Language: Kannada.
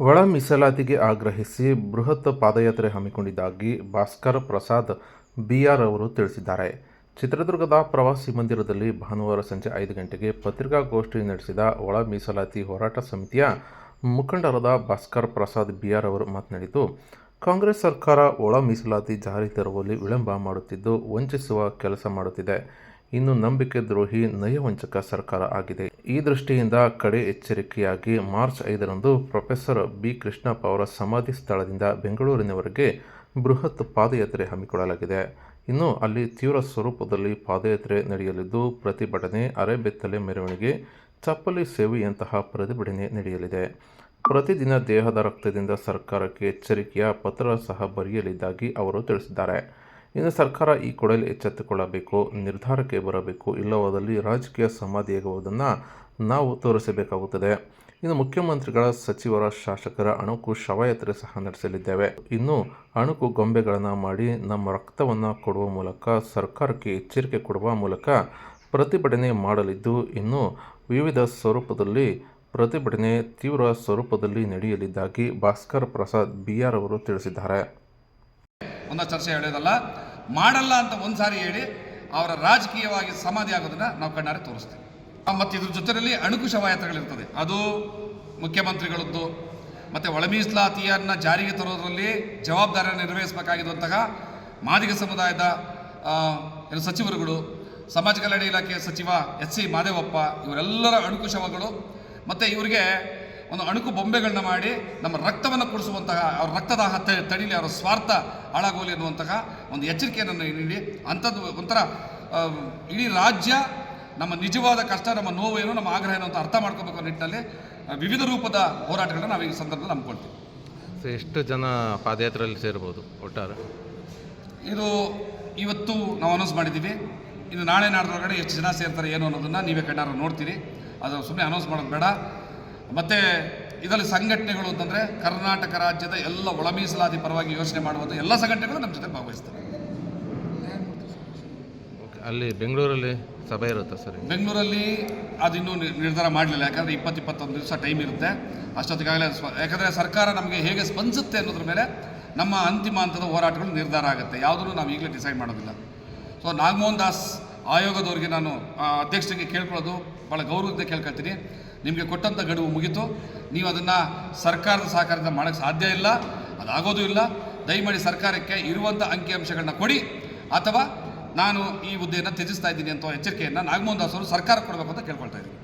ಒಳ ಮೀಸಲಾತಿಗೆ ಆಗ್ರಹಿಸಿ ಬೃಹತ್ ಪಾದಯಾತ್ರೆ ಹಮ್ಮಿಕೊಂಡಿದ್ದಾಗಿ ಭಾಸ್ಕರ್ ಪ್ರಸಾದ್ ಬಿಆರ್ ಅವರು ತಿಳಿಸಿದ್ದಾರೆ. ಚಿತ್ರದುರ್ಗದ ಪ್ರವಾಸಿ ಮಂದಿರದಲ್ಲಿ ಭಾನುವಾರ ಸಂಜೆ ಐದು ಗಂಟೆಗೆ ಪತ್ರಿಕಾಗೋಷ್ಠಿ ನಡೆಸಿದ ಒಳ ಮೀಸಲಾತಿ ಹೋರಾಟ ಸಮಿತಿಯ ಮುಖಂಡರಾದ ಭಾಸ್ಕರ್ ಪ್ರಸಾದ್ ಬಿಆರ್ ಅವರು ಮಾತನಾಡಿದ್ದು, ಕಾಂಗ್ರೆಸ್ ಸರ್ಕಾರ ಒಳ ಮೀಸಲಾತಿ ಜಾರಿ ತರುವಲ್ಲಿ ವಿಳಂಬ ಮಾಡುತ್ತಿದ್ದು, ವಂಚಿಸುವ ಕೆಲಸ ಮಾಡುತ್ತಿದೆ. ಇನ್ನು ನಂಬಿಕೆ ದ್ರೋಹಿ ನಯವಂಚಕ ಸರ್ಕಾರ ಆಗಿದೆ. ಈ ದೃಷ್ಟಿಯಿಂದ ಕಡೆ ಎಚ್ಚರಿಕೆಯಾಗಿ ಮಾರ್ಚ್ ಐದರಂದು ಪ್ರೊಫೆಸರ್ ಬಿ ಕೃಷ್ಣಪ್ಪ ಅವರ ಸಮಾಧಿ ಸ್ಥಳದಿಂದ ಬೆಂಗಳೂರಿನವರೆಗೆ ಬೃಹತ್ ಪಾದಯಾತ್ರೆ ಹಮ್ಮಿಕೊಳ್ಳಲಾಗಿದೆ. ಇನ್ನು ಅಲ್ಲಿ ತೀವ್ರ ಸ್ವರೂಪದಲ್ಲಿ ಪಾದಯಾತ್ರೆ ನಡೆಯಲಿದ್ದು, ಪ್ರತಿಭಟನೆ, ಅರೆಬೆತ್ತಲೆ ಮೆರವಣಿಗೆ, ಚಪ್ಪಲಿ ಸೇವೆಯಂತಹ ಪ್ರತಿಭಟನೆ ನಡೆಯಲಿದೆ. ಪ್ರತಿದಿನ ದೇಹದ ರಕ್ತದಿಂದ ಸರ್ಕಾರಕ್ಕೆ ಎಚ್ಚರಿಕೆಯ ಪತ್ರ ಸಹ ಬರೆಯಲಿದ್ದಾಗಿ ಅವರು ತಿಳಿಸಿದ್ದಾರೆ. ಇನ್ನು ಸರ್ಕಾರ ಈ ಕೂಡಲೇ ಎಚ್ಚೆತ್ತುಕೊಳ್ಳಬೇಕು, ನಿರ್ಧಾರಕ್ಕೆ ಬರಬೇಕು, ಇಲ್ಲವಾದಲ್ಲಿ ರಾಜಕೀಯ ಸಮಾಧಿಯಾಗುವುದನ್ನು ನಾವು ತೋರಿಸಬೇಕಾಗುತ್ತದೆ. ಇನ್ನು ಮುಖ್ಯಮಂತ್ರಿಗಳ ಸಚಿವರ ಶಾಸಕರ ಅಣುಕು ಶವಯಾತ್ರೆ ಸಹ ನಡೆಸಲಿದ್ದೇವೆ. ಇನ್ನು ಅಣುಕು ಗೊಂಬೆಗಳನ್ನು ಮಾಡಿ ನಮ್ಮ ರಕ್ತವನ್ನು ಕೊಡುವ ಮೂಲಕ, ಸರ್ಕಾರಕ್ಕೆ ಎಚ್ಚರಿಕೆ ಕೊಡುವ ಮೂಲಕ ಪ್ರತಿಭಟನೆ ಮಾಡಲಿದ್ದು, ಇನ್ನು ವಿವಿಧ ಸ್ವರೂಪದಲ್ಲಿ ಪ್ರತಿಭಟನೆ ತೀವ್ರ ಸ್ವರೂಪದಲ್ಲಿ ನಡೆಯಲಿದ್ದಾಗಿ ಭಾಸ್ಕರ್ ಪ್ರಸಾದ್ ಬಿಆರ್ ಅವರು ತಿಳಿಸಿದ್ದಾರೆ. ಒಂದು ಚರ್ಚೆ ಹೇಳೋದಲ್ಲ ಮಾಡಲ್ಲ ಅಂತ ಒಂದು ಸಾರಿ ಹೇಳಿ ಅವರ ರಾಜಕೀಯವಾಗಿ ಸಮಾಧಿ ಆಗೋದನ್ನ ನಾವು ಕಣ್ಣಾರೆ ತೋರಿಸ್ತೀವಿ. ಮತ್ತು ಇದ್ರ ಜೊತೆಯಲ್ಲಿ ಅಣುಕು ಶವಯಾತ್ರೆಗಳಿರ್ತದೆ. ಅದು ಮುಖ್ಯಮಂತ್ರಿಗಳದ್ದು, ಮತ್ತು ಒಳ ಮೀಸಲಾತಿಯನ್ನು ಜಾರಿಗೆ ತರೋದರಲ್ಲಿ ಜವಾಬ್ದಾರಿಯನ್ನು ನಿರ್ವಹಿಸಬೇಕಾಗಿರುವಂತಹ ಮಾದಿಗ ಸಮುದಾಯದ ಏನು ಸಚಿವರುಗಳು, ಸಮಾಜ ಕಲ್ಯಾಣ ಇಲಾಖೆಯ ಸಚಿವ ಎಸ್ ಸಿ ಮಾದೇವಪ್ಪ, ಇವರೆಲ್ಲರ ಅಣುಕು ಶವಗಳು, ಮತ್ತು ಇವರಿಗೆ ಒಂದು ಅಣುಕು ಬೊಂಬೆಗಳನ್ನ ಮಾಡಿ ನಮ್ಮ ರಕ್ತವನ್ನು ಕುಡಿಸುವಂತಹ ಅವ್ರ ರಕ್ತದಾಹ ತಡೀಲಿ ಅವರ ಸ್ವಾರ್ಥ ಹಾಳಾಗೋಲಿ ಅನ್ನುವಂತಹ ಒಂದು ಎಚ್ಚರಿಕೆಯನ್ನು ನೀಡಿ. ಅಂಥದ್ದು ಒಂಥರ ಇಡೀ ರಾಜ್ಯ ನಮ್ಮ ನಿಜವಾದ ಕಷ್ಟ ನಮ್ಮ ನೋವು ಏನು ನಮ್ಮ ಆಗ್ರಹ ಏನು ಅಂತ ಅರ್ಥ ಮಾಡ್ಕೋಬೇಕು ಅನ್ನೋ ನಿಟ್ಟಿನಲ್ಲಿ ವಿವಿಧ ರೂಪದ ಹೋರಾಟಗಳನ್ನ ನಾವು ಈ ಸಂದರ್ಭದಲ್ಲಿ ನಂಬ್ಕೊಳ್ತೀವಿ ಸೊ ಎಷ್ಟು ಜನ ಪಾದಯಾತ್ರೆಯಲ್ಲಿ ಸೇರ್ಬೋದು ಒಟ್ಟಾರೆ? ಇದು ಇವತ್ತು ನಾವು ಅನೌನ್ಸ್ ಮಾಡಿದ್ದೀವಿ. ಇದು ನಾಳೆ ನಾಡ್ದೊಳಗಡೆ ಎಷ್ಟು ಜನ ಸೇರ್ತಾರೆ ಏನು ಅನ್ನೋದನ್ನು ನೀವೇ ಕಣ್ಣಾರ ನೋಡ್ತೀರಿ. ಅದು ಸುಮ್ಮನೆ ಅನೌನ್ಸ್ ಮಾಡೋದು ಬೇಡ. ಮತ್ತು ಇದರಲ್ಲಿ ಸಂಘಟನೆಗಳು ಅಂತಂದರೆ ಕರ್ನಾಟಕ ರಾಜ್ಯದ ಎಲ್ಲ ಒಳ ಮೀಸಲಾತಿ ಪರವಾಗಿ ಯೋಚನೆ ಮಾಡುವಂಥ ಎಲ್ಲ ಸಂಘಟನೆಗಳು ನಮ್ಮ ಜೊತೆ ಭಾಗವಹಿಸ್ತಾರೆ. ಓಕೆ ಅಲ್ಲಿ ಬೆಂಗಳೂರಲ್ಲಿ ಸಭೆ ಇರುತ್ತೆ ಸರ್? ಬೆಂಗಳೂರಲ್ಲಿ ಅದಿನ್ನೂ ನಿರ್ಧಾರ ಮಾಡಲಿಲ್ಲ ಯಾಕಂದರೆ ಇಪ್ಪತ್ತು ಇಪ್ಪತ್ತೊಂದು ದಿವಸ ಟೈಮ್ ಇರುತ್ತೆ. ಅಷ್ಟೊತ್ತಿಗಾಗಲೇ ಸ್ವ ಯಾಕಂದರೆ ಸರ್ಕಾರ ನಮಗೆ ಹೇಗೆ ಸ್ಪಂದಿಸುತ್ತೆ ಅನ್ನೋದ್ರ ಮೇಲೆ ನಮ್ಮ ಅಂತಿಮ ಹಂತದ ಹೋರಾಟಗಳು ನಿರ್ಧಾರ ಆಗುತ್ತೆ. ಯಾವುದನ್ನು ನಾವು ಈಗಲೇ ಡಿಸೈಡ್ ಮಾಡೋದಿಲ್ಲ. ಸೊ ನಾಗಮೋಹನ್ ದಾಸ್ ಆಯೋಗದವರಿಗೆ ನಾನು ಅಧ್ಯಕ್ಷರಿಗೆ ಕೇಳ್ಕೊಳ್ಳೋದು ಭಾಳ ಗೌರವದಿಂದ ಕೇಳ್ಕೊಳ್ತೀನಿ. ನಿಮಗೆ ಕೊಟ್ಟಂಥ ಗಡುವು ಮುಗೀತು. ನೀವು ಅದನ್ನು ಸರ್ಕಾರದ ಸಹಕಾರದಿಂದ ಮಾಡೋಕ್ಕೆ ಸಾಧ್ಯ ಇಲ್ಲ, ಅದಾಗೋದು ಇಲ್ಲ. ದಯಮಾಡಿ ಸರ್ಕಾರಕ್ಕೆ ಇರುವಂಥ ಅಂಕಿಅಂಶಗಳನ್ನ ಕೊಡಿ. ಅಥವಾ ನಾನು ಈ ಹುದ್ದೆಯನ್ನು ತ್ಯಜಿಸ್ತಾ ಇದ್ದೀನಿ ಅಂತ ಎಚ್ಚರಿಕೆಯನ್ನು ನಾಗಮೋಹನ್ ದಾಸ್ ಅವರು ಸರ್ಕಾರ ಕೊಡಬೇಕು ಅಂತ ಕೇಳ್ಕೊಳ್ತಾ ಇದ್ದೀನಿ.